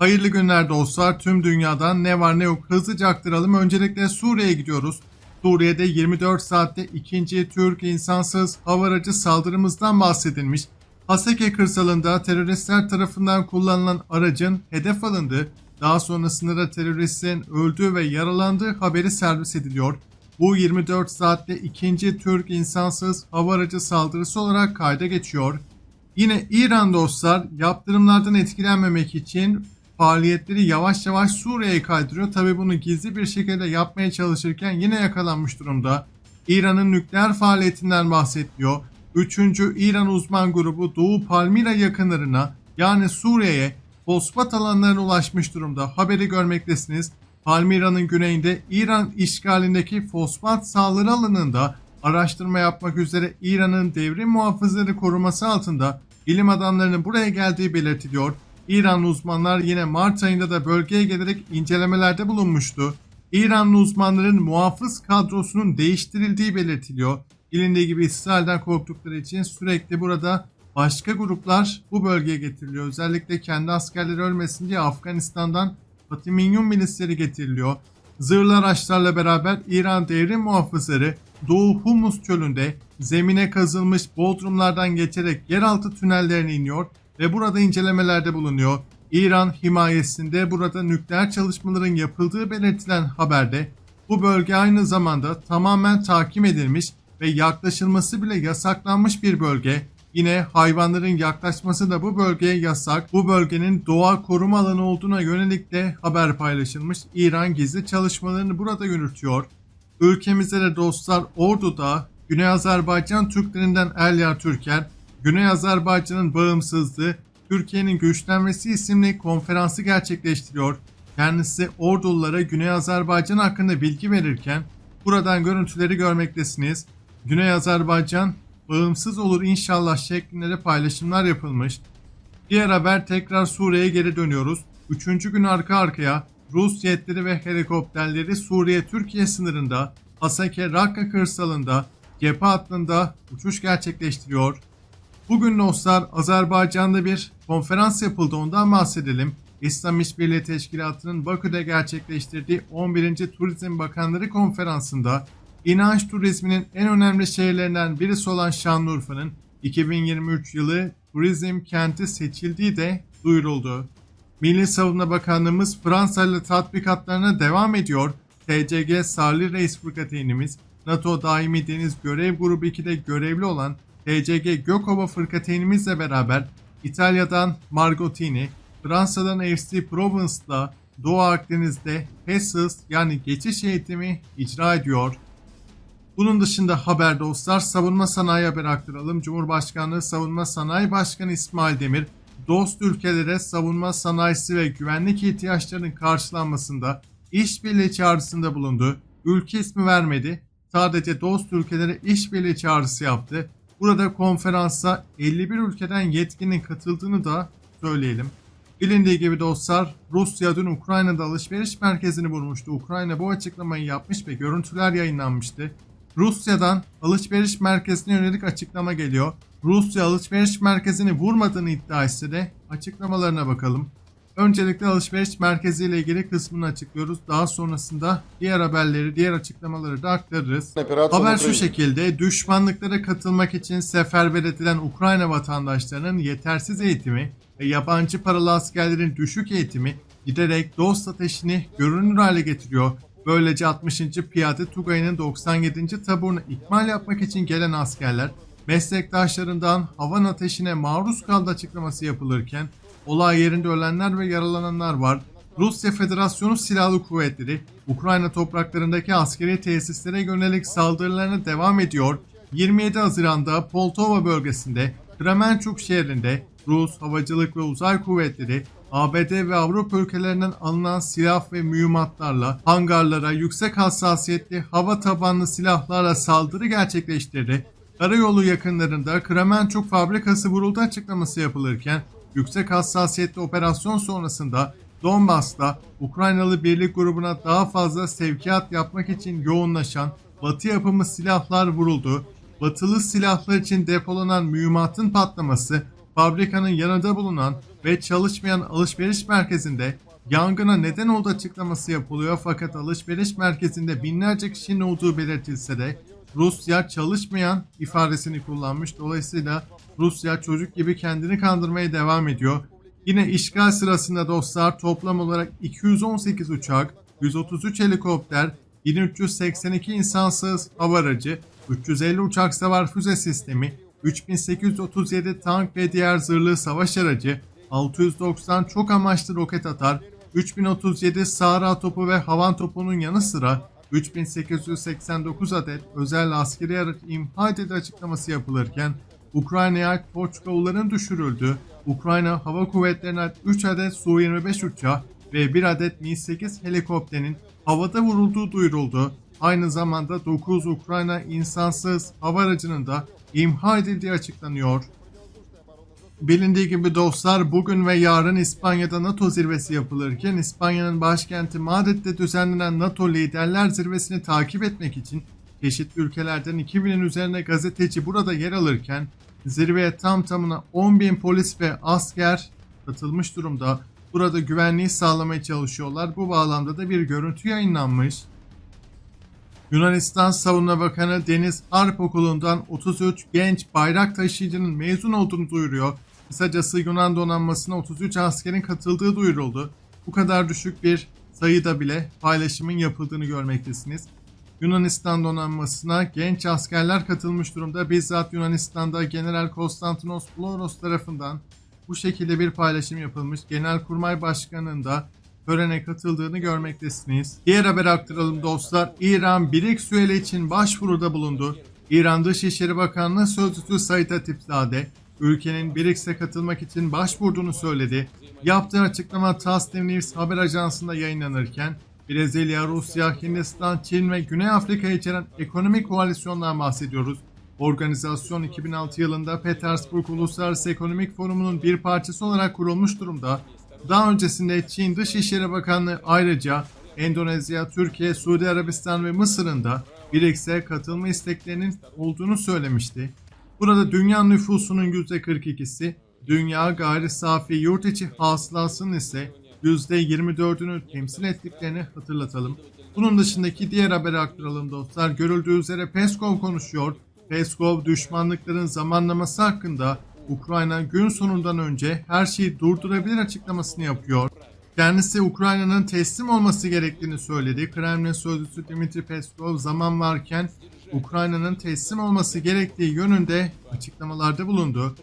Hayırlı günler dostlar. Tüm dünyadan ne var ne yok hızlıca aktaralım. Öncelikle Suriye'ye gidiyoruz. Suriye'de 24 saatte ikinci Türk insansız hava aracı saldırımızdan bahsedilmiş. Haseke kırsalında teröristler tarafından kullanılan aracın hedef alındığı, daha sonrasında da teröristlerin öldüğü ve yaralandığı haberi servis ediliyor. Bu 24 saatte ikinci Türk insansız hava aracı saldırısı olarak kayda geçiyor. Yine İran dostlar yaptırımlardan etkilenmemek için faaliyetleri yavaş yavaş Suriye'ye kaydırıyor. Tabi bunu gizli bir şekilde yapmaya çalışırken yine yakalanmış durumda. İran'ın nükleer faaliyetinden bahsediliyor. Üçüncü İran uzman grubu Doğu Palmira yakınlarına yani Suriye'ye fosfat alanlarına ulaşmış durumda. Haberi görmektesiniz. Palmira'nın güneyinde İran işgalindeki fosfat saldırı alanında araştırma yapmak üzere İran'ın devrim muhafızları koruması altında bilim adamlarının buraya geldiği belirtiliyor. İranlı uzmanlar yine Mart ayında da bölgeye gelerek incelemelerde bulunmuştu. İranlı uzmanların muhafız kadrosunun değiştirildiği belirtiliyor. Bilindiği gibi İsrail'den korktukları için sürekli burada başka gruplar bu bölgeye getiriliyor. Özellikle kendi askerleri ölmesin diye Afganistan'dan Fatimiyyun milisleri getiriliyor. Zırhlı araçlarla beraber İran devrim muhafızları Doğu Humus çölünde zemine kazılmış bodrumlardan geçerek yeraltı tünellerine iniyor ve burada incelemelerde bulunuyor. İran himayesinde burada nükleer çalışmaların yapıldığı belirtilen haberde bu bölge aynı zamanda tamamen takip edilmiş ve yaklaşılması bile yasaklanmış bir bölge. Yine hayvanların yaklaşması da bu bölgeye yasak. Bu bölgenin doğa koruma alanı olduğuna yönelik de haber paylaşılmış. İran gizli çalışmalarını burada yürütüyor. Ülkemizde de dostlar Ordu'da Güney Azerbaycan Türklerinden Elyar Türker, Güney Azerbaycan'ın bağımsızlığı, Türkiye'nin güçlenmesi isimli konferansı gerçekleştiriyor. Kendisi Ordululara Güney Azerbaycan hakkında bilgi verirken buradan görüntüleri görmektesiniz. Güney Azerbaycan bağımsız olur inşallah şeklinde de paylaşımlar yapılmış. Diğer haber tekrar Suriye'ye geri dönüyoruz. Üçüncü gün arka arkaya Rus jetleri ve helikopterleri Suriye-Türkiye sınırında Hasake Rakka kırsalında cephe hattında uçuş gerçekleştiriyor. Bugün dostlar Azerbaycan'da bir konferans yapıldı ondan bahsedelim. İslam İşbirliği Teşkilatı'nın Bakü'de gerçekleştirdiği 11. Turizm Bakanları Konferansı'nda inanç turizminin en önemli şehirlerinden birisi olan Şanlıurfa'nın 2023 yılı turizm kenti seçildiği de duyuruldu. Milli Savunma Bakanlığımız Fransa ile tatbikatlarına devam ediyor. TCG Sarli Reis Fırkateynimiz, NATO Daimi Deniz Görev Grubu 2'de görevli olan TCG Gökova Fırkateynimizle beraber İtalya'dan Margotini, Fransa'dan FC Provence'la Doğu Akdeniz'de HESUS yani geçiş eğitimi icra ediyor. Bunun dışında haber dostlar savunma sanayi haber aktaralım. Cumhurbaşkanlığı Savunma Sanayi Başkanı İsmail Demir, dost ülkelere savunma sanayisi ve güvenlik ihtiyaçlarının karşılanmasında işbirliği çağrısında bulundu. Ülke ismi vermedi. Sadece dost ülkelere işbirliği çağrısı yaptı. Burada konferansa 51 ülkeden yetkinin katıldığını da söyleyelim. Bilindiği gibi dostlar Rusya dün Ukrayna'da alışveriş merkezini vurmuştu. Ukrayna bu açıklamayı yapmış ve görüntüler yayınlanmıştı. Rusya'dan alışveriş merkezine yönelik açıklama geliyor. Rusya alışveriş merkezini vurmadığını iddia etse de açıklamalarına bakalım. Öncelikle alışveriş merkezi ile ilgili kısmını açıklıyoruz. Daha sonrasında diğer haberleri, diğer açıklamaları da aktarırız. Haber şu şekilde düşmanlıklara katılmak için seferber edilen Ukrayna vatandaşlarının yetersiz eğitimi ve yabancı paralı askerlerin düşük eğitimi giderek dost ateşini görünür hale getiriyor. Böylece 60. Piyade Tugay'ın 97. taburunu ikmal yapmak için gelen askerler meslektaşlarından havan ateşine maruz kaldı açıklaması yapılırken olay yerinde ölenler ve yaralananlar var. Rusya Federasyonu Silahlı Kuvvetleri Ukrayna topraklarındaki askeri tesislere yönelik saldırılarına devam ediyor. 27 Haziran'da Poltova bölgesinde Kremenchuk şehrinde Rus Havacılık ve Uzay Kuvvetleri ABD ve Avrupa ülkelerinden alınan silah ve mühimmatlarla hangarlara yüksek hassasiyetli hava tabanlı silahlarla saldırı gerçekleştirdi. Karayolu yakınlarında Kremenchuk fabrikası vuruldu açıklaması yapılırken yüksek hassasiyetli operasyon sonrasında Donbas'ta Ukraynalı birlik grubuna daha fazla sevkiyat yapmak için yoğunlaşan Batı yapımı silahlar vuruldu. Batılı silahlar için depolanan mühimmatın patlaması fabrikanın yanında bulunan ve çalışmayan alışveriş merkezinde yangına neden olduğu açıklaması yapılıyor fakat alışveriş merkezinde binlerce kişinin olduğu belirtilse de Rusya çalışmayan ifadesini kullanmış. Dolayısıyla Rusya çocuk gibi kendini kandırmaya devam ediyor. Yine işgal sırasında dostlar toplam olarak 218 uçak, 133 helikopter, 1382 insansız hava aracı, 350 uçak savar füze sistemi, 3837 tank ve diğer zırhlı savaş aracı, 690 çok amaçlı roket atar, 3037 Sahra topu ve havan topunun yanı sıra 3889 adet özel askeri araç imha açıklaması yapılırken Ukrayna'ya ait Porçukavulların düşürüldü. Ukrayna Hava Kuvvetleri'ne ait 3 adet Su-25 uçağı ve 1 adet Mi-8 helikopterinin havada vurulduğu duyuruldu. Aynı zamanda 9 Ukrayna insansız hava aracının da imha edildiği açıklanıyor. Bilindiği gibi dostlar bugün ve yarın İspanya'da NATO zirvesi yapılırken İspanya'nın başkenti Madrid'de düzenlenen NATO liderler zirvesini takip etmek için çeşitli ülkelerden 2000'in üzerine gazeteci burada yer alırken zirveye tam tamına 10.000 polis ve asker katılmış durumda. Burada güvenliği sağlamaya çalışıyorlar. Bu bağlamda da bir görüntü yayınlanmış. Yunanistan Savunma Bakanı Deniz Harp Okulu'ndan 33 genç bayrak taşıyıcının mezun olduğunu duyuruyor. Kısacası Yunan donanmasına 33 askerin katıldığı duyuruldu. Bu kadar düşük bir sayıda bile paylaşımın yapıldığını görmektesiniz. Yunanistan donanmasına genç askerler katılmış durumda. Bizzat Yunanistan'da General Konstantinos Floros tarafından bu şekilde bir paylaşım yapılmış. Genelkurmay Başkanı'nın da törene katıldığını görmektesiniz. Diğer haber aktaralım dostlar. İran BRICS üyeliği için başvuruda bulundu. İran Dışişleri Bakanlığı Sözcüsü Said Hatipzade, ülkenin BRICS'e katılmak için başvurduğunu söyledi. Yaptığı açıklama Tasnim News haber ajansında yayınlanırken Brezilya, Rusya, Hindistan, Çin ve Güney Afrika'yı içeren ekonomik koalisyondan bahsediyoruz. Organizasyon 2006 yılında Petersburg Uluslararası Ekonomik Forumu'nun bir parçası olarak kurulmuş durumda. Daha öncesinde Çin Dışişleri Bakanlığı ayrıca Endonezya, Türkiye, Suudi Arabistan ve Mısır'ın da BRICS'e katılma isteklerinin olduğunu söylemişti. Burada dünya nüfusunun %42'si, dünya gayri safi yurt içi hasılasının ise %24'ünü temsil ettiklerini hatırlatalım. Bunun dışındaki diğer haberi aktaralım dostlar. Görüldüğü üzere Peskov konuşuyor. Peskov düşmanlıkların zamanlaması hakkında Ukrayna gün sonundan önce her şeyi durdurabilir açıklamasını yapıyor. Kendisi Ukrayna'nın teslim olması gerektiğini söyledi. Kremlin sözcüsü Dmitri Peskov zaman varken Ukrayna'nın teslim olması gerektiği yönünde açıklamalarda bulundu.